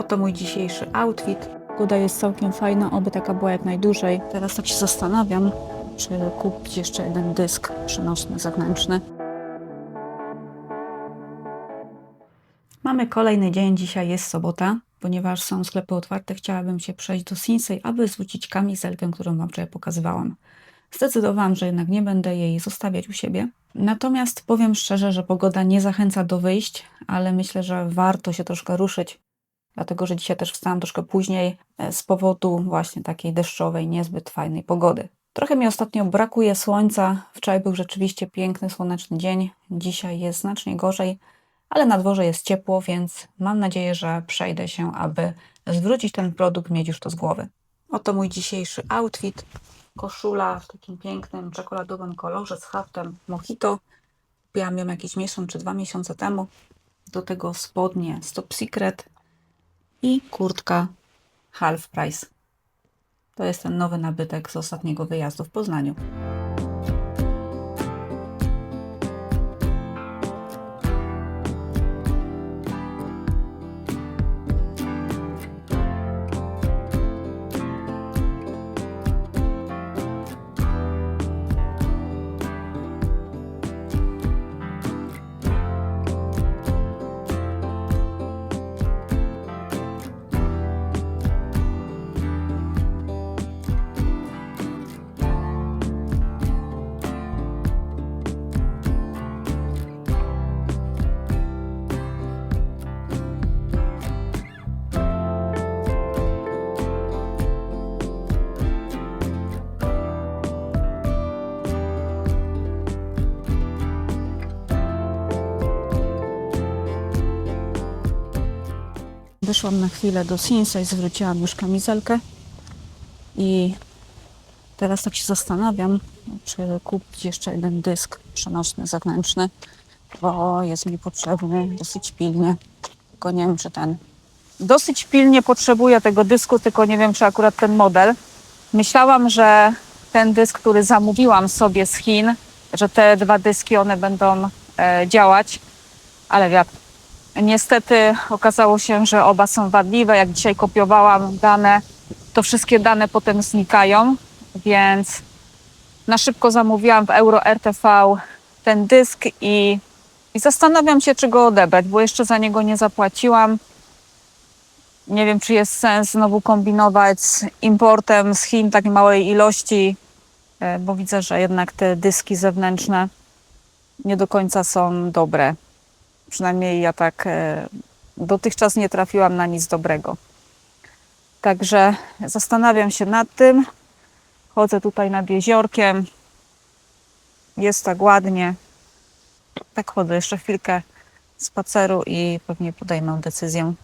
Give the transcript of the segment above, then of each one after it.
Oto mój dzisiejszy outfit. Pogoda jest całkiem fajna, oby taka była jak najdłużej. Teraz tak się zastanawiam, czy kupić jeszcze jeden dysk przenośny zewnętrzny. Mamy kolejny dzień, dzisiaj jest sobota. Ponieważ są sklepy otwarte, chciałabym się przejść do Sinsei, aby zwrócić kamizelkę, którą Wam wczoraj pokazywałam. Zdecydowałam, że jednak nie będę jej zostawiać u siebie. Natomiast powiem szczerze, że pogoda nie zachęca do wyjść, ale myślę, że warto się troszkę ruszyć, dlatego że dzisiaj też wstałam troszkę później e, z powodu właśnie takiej deszczowej, niezbyt fajnej pogody. Trochę mi ostatnio brakuje słońca. Wczoraj był rzeczywiście piękny, słoneczny dzień. Dzisiaj jest znacznie gorzej, ale na dworze jest ciepło, więc mam nadzieję, że przejdę się, aby zwrócić ten produkt, mieć już to z głowy. Oto mój dzisiejszy outfit. Koszula w takim pięknym czekoladowym kolorze z haftem mojito. Kupiłam ją jakiś miesiąc czy dwa miesiące temu. Do tego spodnie Stop Secret i kurtka Half Price. To jest ten nowy nabytek z ostatniego wyjazdu w Poznaniu. Wyszłam na chwilę do Sinsei, zwróciłam już kamizelkę i teraz tak się zastanawiam, czy kupić jeszcze jeden dysk przenośny zewnętrzny, bo jest mi potrzebny dosyć pilnie. Tylko nie wiem, czy ten. Dosyć pilnie potrzebuję tego dysku, tylko nie wiem, czy akurat ten model. Myślałam, że ten dysk, który zamówiłam sobie z Chin, że te dwa dyski one będą e, działać, ale wiatr. Niestety okazało się, że oba są wadliwe. Jak dzisiaj kopiowałam dane, to wszystkie dane potem znikają, więc na szybko zamówiłam w Euro RTV ten dysk i, i zastanawiam się, czy go odebrać, bo jeszcze za niego nie zapłaciłam. Nie wiem, czy jest sens znowu kombinować z importem z Chin takiej małej ilości, e, bo widzę, że jednak te dyski zewnętrzne nie do końca są dobre. Przynajmniej ja tak e, dotychczas nie trafiłam na nic dobrego. Także zastanawiam się nad tym. Chodzę tutaj nad jeziorkiem. Jest tak ładnie. Tak chodzę jeszcze chwilkę spaceru i pewnie podejmę decyzję.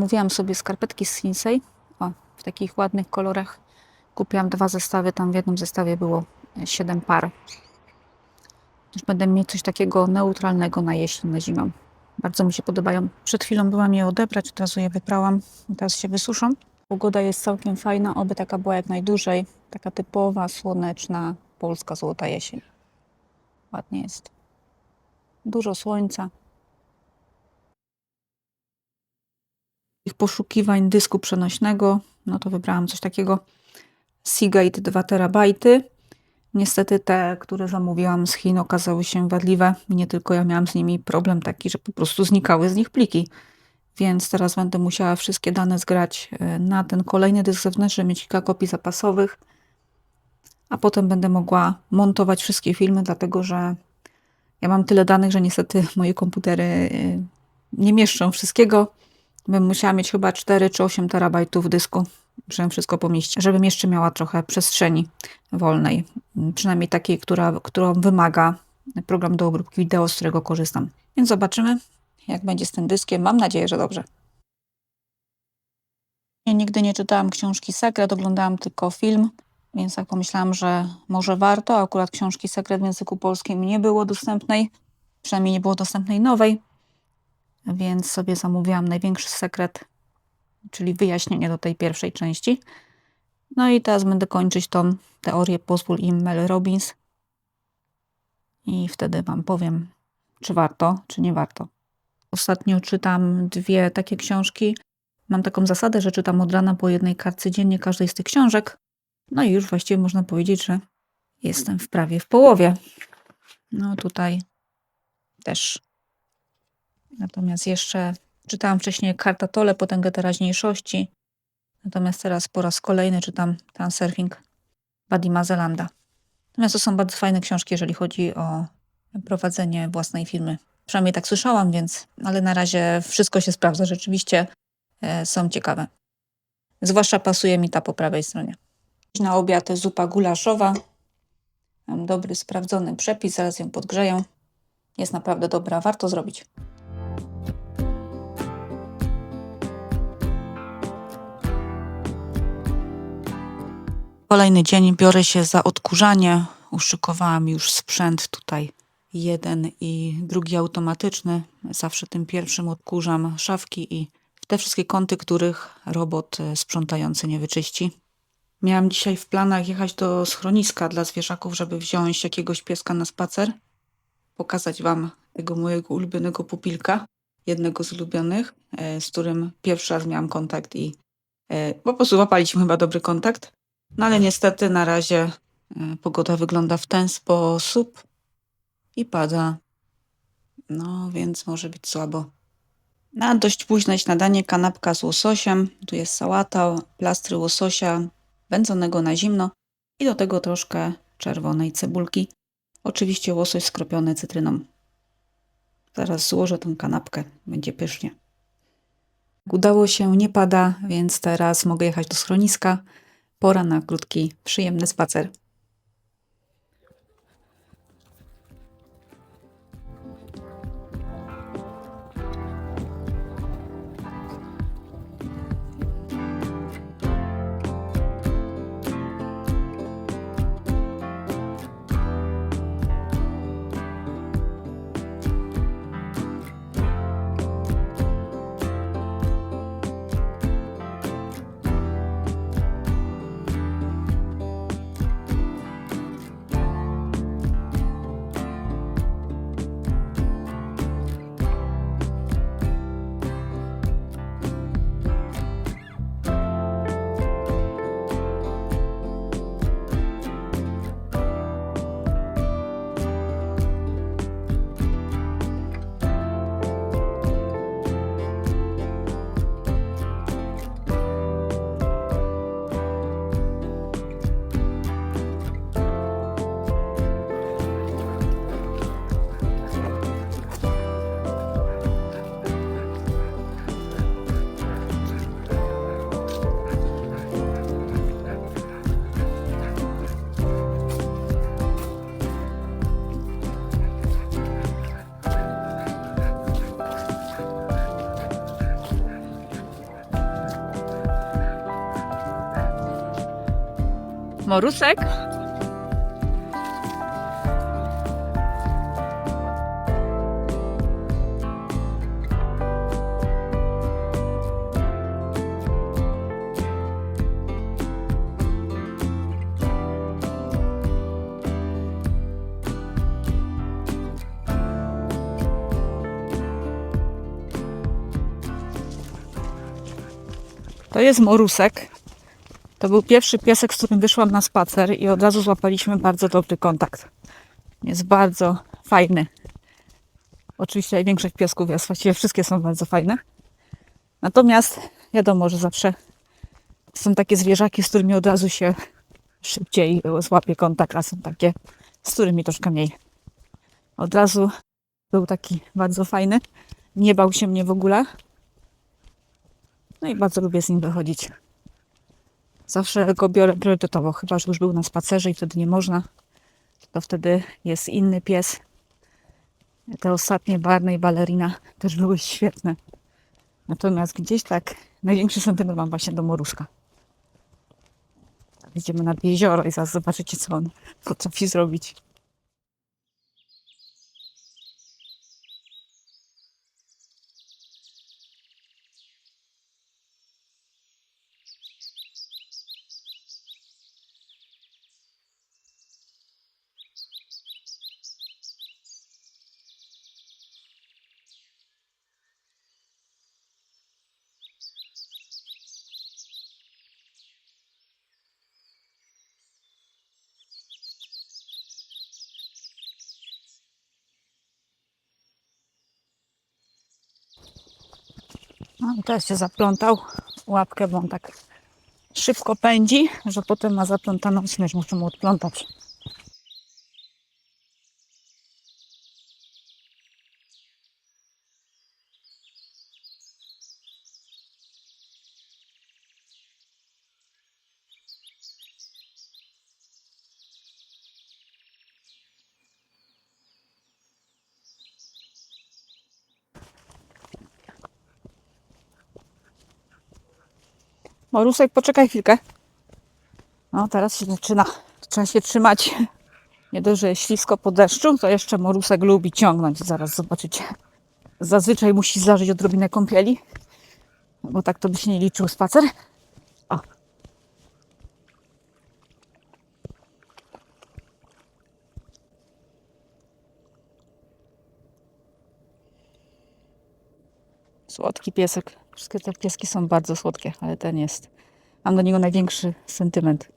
Mówiłam sobie skarpetki z Sinsei. O, w takich ładnych kolorach. Kupiłam dwa zestawy. Tam w jednym zestawie było 7 par. Już będę mieć coś takiego neutralnego na jesień, na zimę. Bardzo mi się podobają. Przed chwilą byłam je odebrać, od razu je wyprałam. Teraz się wysuszą. Pogoda jest całkiem fajna, oby taka była jak najdłużej. Taka typowa, słoneczna, polska złota jesień. Ładnie jest. Dużo słońca. Poszukiwań dysku przenośnego, no to wybrałam coś takiego Seagate 2 terabajty. Niestety te, które zamówiłam z Chin okazały się wadliwe. Nie tylko ja miałam z nimi problem taki, że po prostu znikały z nich pliki. Więc teraz będę musiała wszystkie dane zgrać e, na ten kolejny dysk zewnętrzny, mieć kilka kopii zapasowych, a potem będę mogła montować wszystkie filmy, dlatego że ja mam tyle danych, że niestety moje komputery e, nie mieszczą wszystkiego bym musiała mieć chyba 4 czy 8 terabajtów dysku, żebym wszystko pomieścić, żebym jeszcze miała trochę przestrzeni wolnej, przynajmniej takiej, która, którą wymaga program do obróbki wideo, z którego korzystam. Więc zobaczymy, jak będzie z tym dyskiem. Mam nadzieję, że dobrze. Ja nigdy nie czytałam książki Sekret, oglądałam tylko film, więc tak pomyślałam, że może warto. Akurat książki Sekret w języku polskim nie było dostępnej, Przynajmniej nie było dostępnej nowej, więc sobie zamówiłam największy sekret, czyli wyjaśnienie do tej pierwszej części. No i teraz będę kończyć tą teorię Pozwól im Mel Robbins. I wtedy Wam powiem, czy warto, czy nie warto. Ostatnio czytam dwie takie książki. Mam taką zasadę, że czytam od rana po jednej kartce dziennie każdej z tych książek. No i już właściwie można powiedzieć, że jestem w prawie w połowie. No tutaj też. Natomiast jeszcze czytałam wcześniej Karta Tole, Potęgę Teraźniejszości. Natomiast teraz po raz kolejny czytam Transurfing Badima Zelanda. Natomiast to są bardzo fajne książki, jeżeli chodzi o prowadzenie własnej firmy. Przynajmniej tak słyszałam, więc, ale na razie wszystko się sprawdza. Rzeczywiście e, są ciekawe. Zwłaszcza pasuje mi ta po prawej stronie. Na obiad zupa gulaszowa. Mam dobry, sprawdzony przepis, zaraz ją podgrzeję. Jest naprawdę dobra, warto zrobić. Kolejny dzień biorę się za odkurzanie. Uszykowałam już sprzęt tutaj. Jeden i drugi automatyczny. Zawsze tym pierwszym odkurzam szafki i te wszystkie kąty, których robot e, sprzątający nie wyczyści. Miałam dzisiaj w planach jechać do schroniska dla zwierzaków, żeby wziąć jakiegoś pieska na spacer. Pokazać Wam tego mojego ulubionego pupilka, jednego z ulubionych, e, z którym pierwszy raz miałam kontakt i e, po prostu złapaliśmy chyba dobry kontakt. No ale niestety na razie e, pogoda wygląda w ten sposób i pada. No więc może być słabo. Na dość późne śniadanie kanapka z łososiem. Tu jest sałata, plastry łososia wędzonego na zimno i do tego troszkę czerwonej cebulki. Oczywiście łosoś skropiony cytryną. Zaraz złożę tą kanapkę, będzie pysznie. Udało się, nie pada, więc teraz mogę jechać do schroniska. Pora na krótki, przyjemny spacer. Morusek? To jest morusek. To był pierwszy piesek, z którym wyszłam na spacer i od razu złapaliśmy bardzo dobry kontakt. Jest bardzo fajny. Oczywiście większość piesków jest, właściwie wszystkie są bardzo fajne. Natomiast wiadomo, że zawsze są takie zwierzaki, z którymi od razu się szybciej złapie kontakt, a są takie, z którymi troszkę mniej. Od razu był taki bardzo fajny. Nie bał się mnie w ogóle. No i bardzo lubię z nim wychodzić. Zawsze go biorę priorytetowo, chyba że już był na spacerze i wtedy nie można. To wtedy jest inny pies. Te ostatnie Barney i Balerina też były świetne. Natomiast gdzieś tak największy sentyment mam właśnie do Moruszka. Idziemy nad jezioro i zaraz zobaczycie, co on potrafi zrobić. No, teraz się zaplątał łapkę, bo on tak szybko pędzi, że potem ma zaplątaną śmierć. Muszę mu odplątać. Morusek, poczekaj chwilkę. No, teraz się zaczyna. Trzeba się trzymać. Nie dość, że ślisko po deszczu, to jeszcze Morusek lubi ciągnąć. Zaraz zobaczycie. Zazwyczaj musi zdarzyć odrobinę kąpieli, bo tak to by się nie liczył spacer. Słodki piesek. Wszystkie te pieski są bardzo słodkie, ale ten jest. Mam do niego największy sentyment.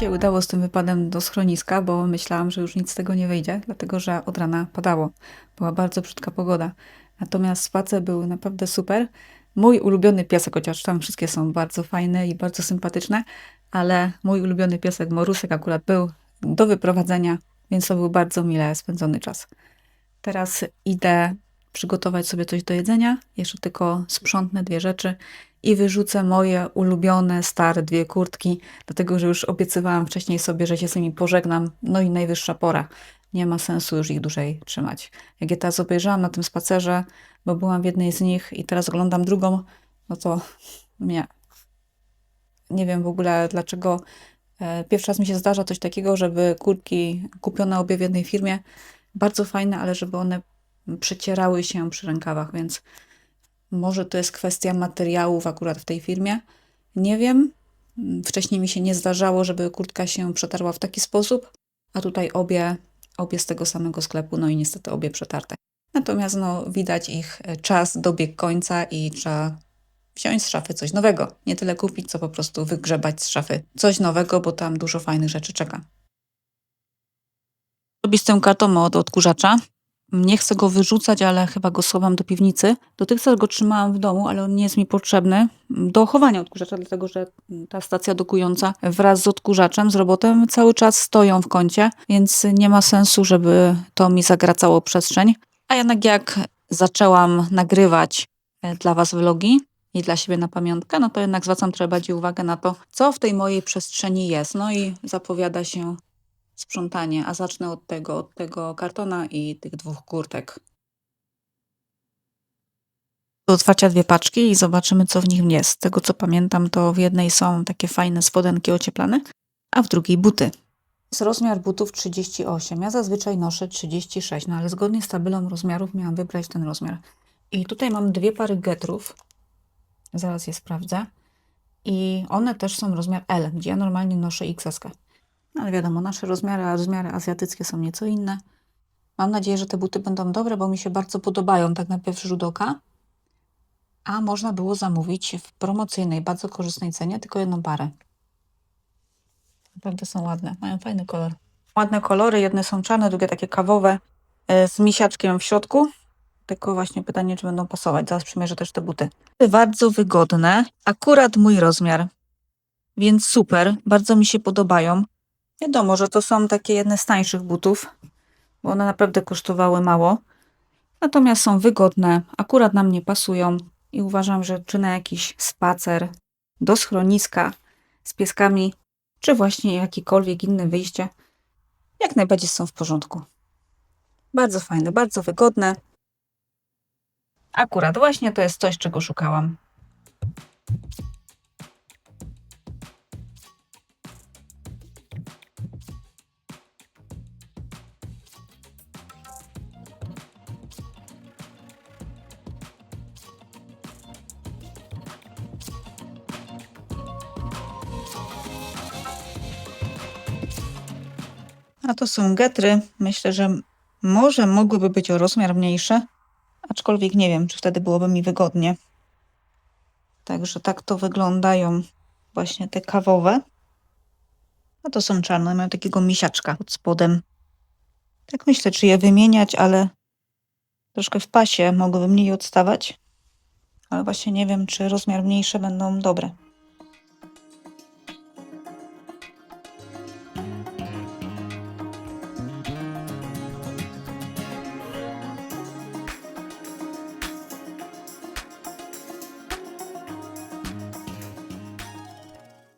Się udało z tym wypadem do schroniska, bo myślałam, że już nic z tego nie wyjdzie, dlatego że od rana padało. Była bardzo brzydka pogoda. Natomiast spacer był naprawdę super. Mój ulubiony piesek, chociaż tam wszystkie są bardzo fajne i bardzo sympatyczne, ale mój ulubiony piesek Morusek akurat był do wyprowadzenia, więc to był bardzo mile spędzony czas. Teraz idę przygotować sobie coś do jedzenia. Jeszcze tylko sprzątnę dwie rzeczy i wyrzucę moje ulubione, stare dwie kurtki, dlatego że już obiecywałam wcześniej sobie, że się z nimi pożegnam. No i najwyższa pora. Nie ma sensu już ich dłużej trzymać. Jak je teraz obejrzałam na tym spacerze, bo byłam w jednej z nich i teraz oglądam drugą, no to nie. Nie wiem w ogóle dlaczego E, Pierwszy raz mi się zdarza coś takiego, żeby kurtki kupione obie w jednej firmie, bardzo fajne, ale żeby one przecierały się przy rękawach, więc może to jest kwestia materiałów akurat w tej firmie. Nie wiem. Wcześniej mi się nie zdarzało, żeby kurtka się przetarła w taki sposób, a tutaj obie, obie z tego samego sklepu, no i niestety obie przetarte. Natomiast no, widać ich czas dobiegł końca i trzeba wziąć z szafy coś nowego. Nie tyle kupić, co po prostu wygrzebać z szafy coś nowego, bo tam dużo fajnych rzeczy czeka. Robię z tym karton od odkurzacza. Nie chcę go wyrzucać, ale chyba go schowam do piwnicy. Dotychczas go trzymałam w domu, ale on nie jest mi potrzebny do chowania odkurzacza, dlatego że ta stacja dokująca wraz z odkurzaczem, z robotem cały czas stoją w kącie, więc nie ma sensu, żeby to mi zagracało przestrzeń. A jednak jak zaczęłam nagrywać e, dla Was vlogi i dla siebie na pamiątkę, no to jednak zwracam trochę bardziej uwagę na to, co w tej mojej przestrzeni jest. No i zapowiada się sprzątanie, a zacznę od tego, od tego kartona i tych dwóch kurtek. Do otwarcia dwie paczki i zobaczymy, co w nich jest. Z tego, co pamiętam, to w jednej są takie fajne spodenki ocieplane, a w drugiej buty. Jest rozmiar butów 38. Ja zazwyczaj noszę 36, no ale zgodnie z tabelą rozmiarów miałam wybrać ten rozmiar. I tutaj mam dwie pary getrów. Zaraz je sprawdzę. I one też są rozmiar L, gdzie ja normalnie noszę XS. No ale wiadomo, nasze rozmiary, a rozmiary azjatyckie są nieco inne. Mam nadzieję, że te buty będą dobre, bo mi się bardzo podobają, tak na pierwszy rzut oka. A można było zamówić w promocyjnej, bardzo korzystnej cenie, tylko jedną parę. Naprawdę są ładne, mają fajny kolor. Ładne kolory, jedne są czarne, drugie takie kawowe, e, z misiaczkiem w środku. Tylko właśnie pytanie, czy będą pasować. Zaraz przymierzę też te buty. Bardzo wygodne, akurat mój rozmiar. Więc super, bardzo mi się podobają. Wiadomo, że to są takie jedne z tańszych butów, bo one naprawdę kosztowały mało. Natomiast są wygodne, akurat na mnie pasują i uważam, że czy na jakiś spacer do schroniska z pieskami, czy właśnie jakiekolwiek inne wyjście, jak najbardziej są w porządku. Bardzo fajne, bardzo wygodne. Akurat właśnie to jest coś, czego szukałam. A to są getry. Myślę, że może mogłyby być o rozmiar mniejsze, aczkolwiek nie wiem, czy wtedy byłoby mi wygodnie. Także tak to wyglądają właśnie te kawowe. A to są czarne, mają takiego misiaczka pod spodem. Tak myślę, czy je wymieniać, ale troszkę w pasie mogłyby mniej odstawać. Ale właśnie nie wiem, czy rozmiar mniejsze będą dobre.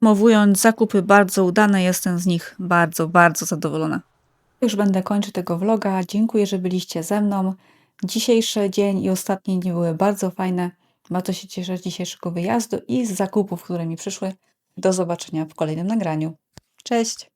Podsumowując, zakupy bardzo udane, jestem z nich bardzo, bardzo zadowolona. Już będę kończyć tego vloga. Dziękuję, że byliście ze mną. Dzisiejszy dzień i ostatnie dni były bardzo fajne. Bardzo się cieszę z dzisiejszego wyjazdu i z zakupów, które mi przyszły. Do zobaczenia w kolejnym nagraniu. Cześć!